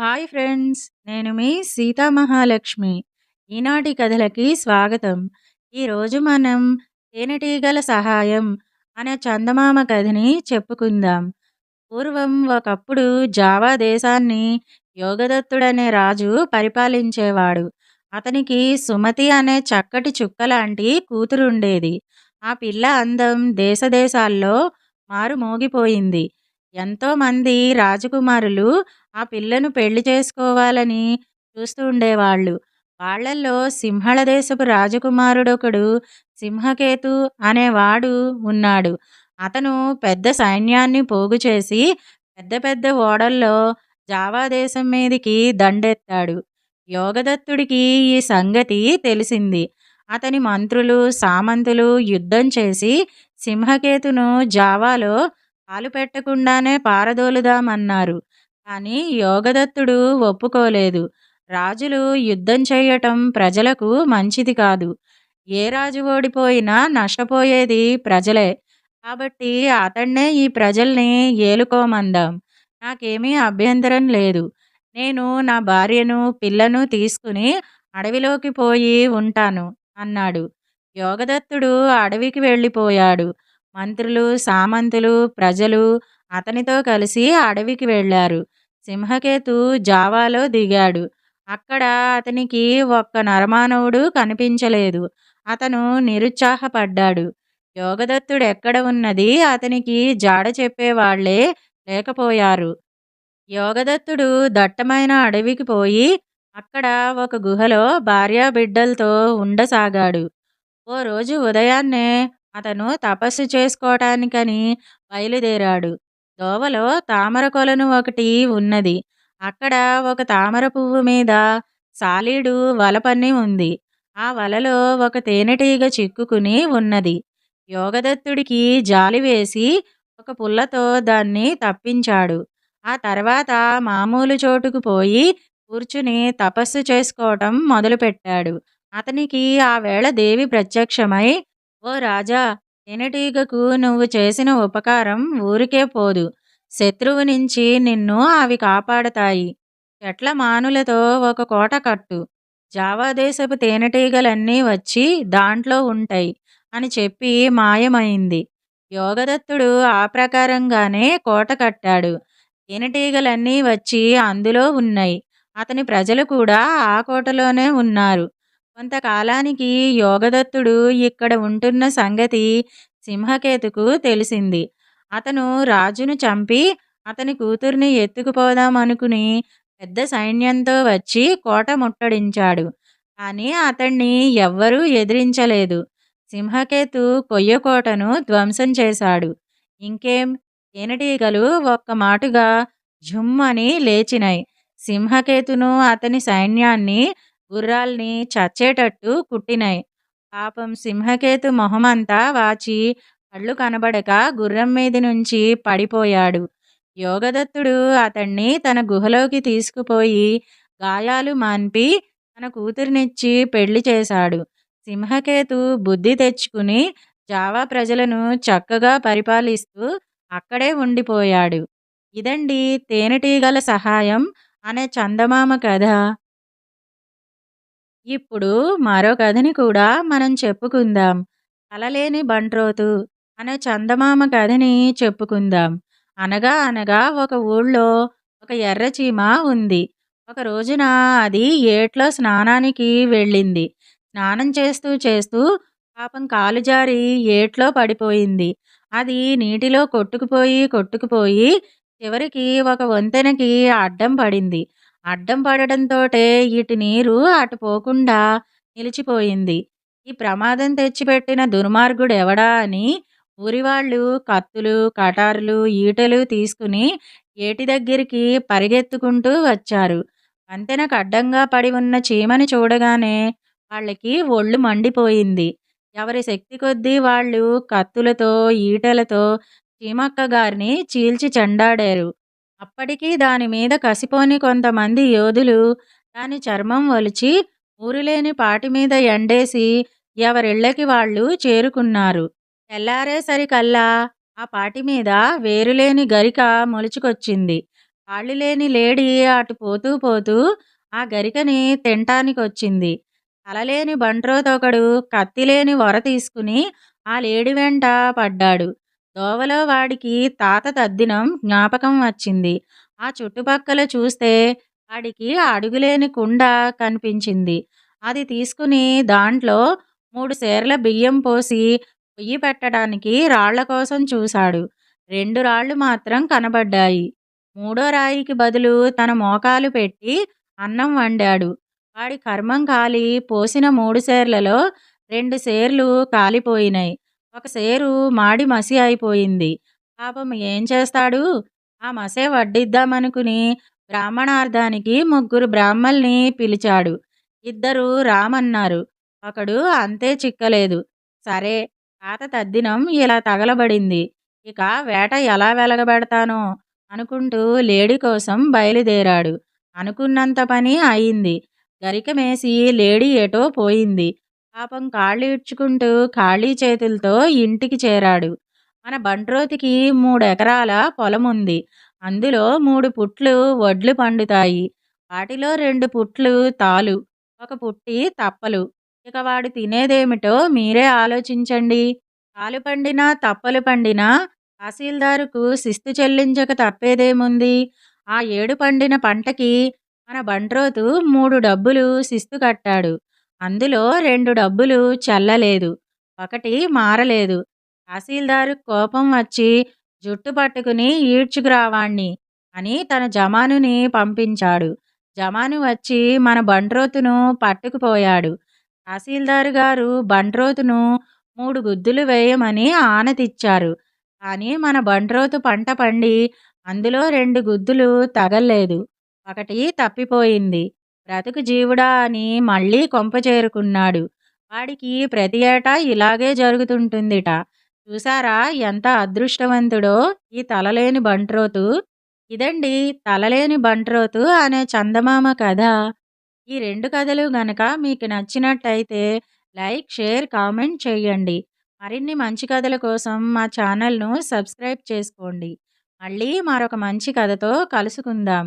Hi friends నేను మీ సీతా మహాలక్ష్మి. ఈనాటి కథలకి స్వాగతం. ఈరోజు మనం తేనెటీగల సహాయం అనే చందమామ కథని చెప్పుకుందాం. పూర్వం ఒకప్పుడు జావా దేశాన్ని యోగదత్తుడనే రాజు పరిపాలించేవాడు. అతనికి సుమతి అనే చక్కటి చుక్క లాంటి కూతురుండేది. ఆ పిల్ల అందం దేశదేశాల్లో మారుమోగిపోయింది. ఎంతోమంది రాజకుమారులు ఆ పిల్లను పెళ్ళి చేసుకోవాలని చూస్తూ ఉండేవాళ్ళు. వాళ్ళల్లో సింహళ దేశపు రాజకుమారుడొకడు సింహకేతు అనేవాడు ఉన్నాడు. అతను పెద్ద సైన్యాన్ని పోగు చేసి పెద్ద పెద్ద ఓడల్లో జావా దేశం మీదికి దండెత్తాడు. యోగదత్తుడికి ఈ సంగతి తెలిసింది. అతని మంత్రులు సామంతులు యుద్ధం చేసి సింహకేతును జావాలో పాలు పెట్టకుండానే పారదోలుదామన్నారు. కానీ యోగదత్తుడు ఒప్పుకోలేదు. రాజులు యుద్ధం చేయటం ప్రజలకు మంచిది కాదు. ఏ రాజు ఓడిపోయినా నష్టపోయేది ప్రజలే. కాబట్టి అతన్నే ఈ ప్రజల్ని ఏలుకోమందాం. నాకేమీ అభ్యంతరం లేదు. నేను నా భార్యను పిల్లను తీసుకుని అడవిలోకి పోయి ఉంటాను అన్నాడు. యోగదత్తుడు అడవికి వెళ్ళిపోయాడు. మంత్రులు సామంతులు ప్రజలు అతనితో కలిసి అడవికి వెళ్ళారు. సింహకేతు జావాలో దిగాడు. అక్కడ అతనికి ఒక్క నరమానవుడు కనిపించలేదు. అతను నిరుత్సాహపడ్డాడు. యోగదత్తుడు ఎక్కడ ఉన్నది? అతనికి జాడ చెప్పేవాళ్ళే లేకపోయారు. యోగదత్తుడు దట్టమైన అడవికి పోయి అక్కడ ఒక గుహలో భార్యాబిడ్డలతో ఉండసాగాడు. ఓ రోజు ఉదయాన్నే అతను తపస్సు చేసుకోవటానికని బయలుదేరాడు. దోవలో తామర కొలను ఒకటి ఉన్నది. అక్కడ ఒక తామర పువ్వు మీద సాలీడు వల పన్ని ఉంది. ఆ వలలో ఒక తేనెటీగ చిక్కుకుని ఉన్నది. యోగదత్తుడికి జాలి వేసి ఒక పుల్లతో దాన్ని తప్పించాడు. ఆ తర్వాత మామూలు చోటుకు పోయి కూర్చుని తపస్సు చేసుకోవటం మొదలుపెట్టాడు. అతనికి ఆ వేళ దేవి ప్రత్యక్షమై ఓ రాజా తేనెటీగకు నువ్వు చేసిన ఉపకారం ఊరికే పోదు. శత్రువు నుంచి నిన్ను అవి కాపాడతాయి. చెట్ల మానులతో ఒక కోట కట్టు. జావా దేశపు తేనెటీగలన్నీ వచ్చి దాంట్లో ఉంటాయి అని చెప్పి మాయమైంది. యోగదత్తుడు ఆ ప్రకారంగానే కోట కట్టాడు. తేనెటీగలన్నీ వచ్చి అందులో ఉన్నాయి. అతని ప్రజలు కూడా ఆ కోటలోనే ఉన్నారు. కొంతకాలానికి యోగదత్తుడు ఇక్కడ ఉంటున్న సంగతి సింహకేతుకు తెలిసింది. అతను రాజును చంపి అతని కూతుర్ని ఎత్తుకుపోదామనుకుని పెద్ద సైన్యంతో వచ్చి కోట ముట్టడించాడు. కానీ అతన్ని ఎవ్వరూ ఎదిరించలేదు. సింహకేతు కొయ్యకోటను ధ్వంసం చేశాడు. ఇంకేం? తేనెటీగలు ఒక్క మాటుగా జుమ్మని లేచినాయి. సింహకేతును అతని సైన్యాన్ని గుర్రాల్ని చచ్చేటట్టు కుట్టినాయి. పాపం సింహకేతు మొహమంతా వాచి కళ్ళు కనబడక గుర్రం మీద నుంచి పడిపోయాడు. యోగదత్తుడు అతన్ని తన గుహలోకి తీసుకుపోయి గాయాలు మాన్పి తన కూతురినిచ్చి పెళ్ళి చేశాడు. సింహకేతు బుద్ధి తెచ్చుకుని జావా ప్రజలను చక్కగా పరిపాలిస్తూ అక్కడే ఉండిపోయాడు. ఇదండి తేనెటీగల సహాయం అనే చందమామ కథ. ఇప్పుడు మరో కథని కూడా మనం చెప్పుకుందాం. కలలేని బంట్రోతు అనే చందమామ కథని చెప్పుకుందాం. అనగా అనగా ఒక ఊళ్ళో ఒక ఎర్రచీమ ఉంది. ఒక రోజున అది ఏట్లో స్నానానికి వెళ్ళింది. స్నానం చేస్తూ చేస్తూ పాపం కాలు జారి ఏట్లో పడిపోయింది. అది నీటిలో కొట్టుకుపోయి కొట్టుకుపోయి చివరికి ఒక వంతెనకి అడ్డం పడింది. అడ్డం పడడంతోటే ఇటు నీరు అటు పోకుండా నిలిచిపోయింది. ఈ ప్రమాదం తెచ్చిపెట్టిన దుర్మార్గుడు ఎవడా అని ఊరివాళ్ళు కత్తులు కటారులు ఈటలు తీసుకుని ఏటి దగ్గరికి పరిగెత్తుకుంటూ వచ్చారు. వంతెనకు అడ్డంగా పడి ఉన్న చీమని చూడగానే వాళ్ళకి ఒళ్ళు మండిపోయింది. ఎవరి శక్తి కొద్దీ వాళ్ళు కత్తులతో ఈటలతో చీమక్క గారిని చీల్చి చెండాడారు. అప్పటికీ దాని మీద కసిపోని కొంతమంది యోధులు దాని చర్మం ఒలిచి ఊరులేని పాటి మీద ఎండేసి ఎవరిళ్ళకి వాళ్ళు చేరుకున్నారు తెల్లారేసరికల్లా ఆ పాటి మీద వేరులేని గరిక మొలుచుకొచ్చింది కాళ్ళు లేని లేడి అటు పోతూ పోతూ ఆ గరికని తినటానికొచ్చింది. తలలేని బంట్రోతొకడు కత్తిలేని వర తీసుకుని ఆ లేడి వెంట పడ్డాడు. దోవలో వాడికి తాత తద్దినం జ్ఞాపకం వచ్చింది. ఆ చుట్టుపక్కల చూస్తే వాడికి అడుగులేని కుండ కనిపించింది. అది తీసుకుని దాంట్లో మూడు సేర్ల బియ్యం పోసి పొయ్యి పెట్టడానికి రాళ్ళ కోసం చూశాడు. రెండు రాళ్ళు మాత్రం కనబడ్డాయి. మూడో రాయికి బదులు తన మోకాలు పెట్టి అన్నం వండాడు. వాడి కర్మం కాలి పోసిన మూడు సేర్లలో రెండు సేర్లు కాలిపోయినాయి ఒక సేరు మాడి మసి అయిపోయింది. పాపం ఏం చేస్తాడు? ఆ మసే వడ్డిద్దామనుకుని బ్రాహ్మణార్థానికి ముగ్గురు బ్రాహ్మల్ని పిలిచాడు. ఇద్దరు రామన్నారు. ఒకడు అంతే చిక్కలేదు. సరే పాత తద్దినం ఇలా తగలబడింది. ఇక వేట ఎలా వెలగబెడతానో అనుకుంటూ లేడి కోసం బయలుదేరాడు. అనుకున్నంత పని అయింది. గరికమేసి లేడి ఎటో పోయింది. పాపం కాళ్ళు ఇడ్చుకుంటూ ఖాళీ చేతులతో ఇంటికి చేరాడు. మన బంట్రోతికి మూడెకరాల పొలముంది. అందులో మూడు పుట్లు వడ్లు పండుతాయి. వాటిలో రెండు పుట్లు తాలు, ఒక పుట్టి తప్పలు. ఇక వాడు తినేదేమిటో మీరే ఆలోచించండి. తాలు పండినా, తప్పలు పండినా తహసీల్దారుకు శిస్తు చెల్లించక తప్పేదేముంది? ఆ ఏడు పండిన పంటకి మన బంట్రోతు మూడు డబ్బులు శిస్తు కట్టాడు. అందులో రెండు డబ్బులు చల్లలేదు ఒకటి మారలేదు. తహసీల్దారు కోపం వచ్చి జుట్టు పట్టుకుని ఈడ్చుకురావాణ్ణి అని తన జమానుని పంపించాడు. జమాను వచ్చి మన బండ్రోతును పట్టుకుపోయాడు. తహసీల్దారు గారు బండ్రోతును మూడు గుద్దులు వేయమని ఆనతిచ్చారు. కానీ మన బండ్రోతు పంట పండి అందులో రెండు గుద్దులు తగల్లేదు. ఒకటి తప్పిపోయింది. బ్రతుకు జీవుడా అని మళ్ళీ కొంప చేరుకున్నాడు. వాడికి ప్రతి ఏటా ఇలాగే జరుగుతుంటుందిట. చూసారా ఎంత అదృష్టవంతుడో ఈ తలలేని బంట్రోతు. ఇదండీ 'తలలేని బంట్రోతు' అనే చందమామ కథ. ఈ రెండు కథలు గనక మీకు నచ్చినట్టయితే లైక్, షేర్, కామెంట్ చేయండి. మరిన్ని మంచి కథల కోసం మా ఛానల్‌ను సబ్స్క్రైబ్ చేసుకోండి. మళ్ళీ మరొక మంచి కథతో కలుసుకుందాం.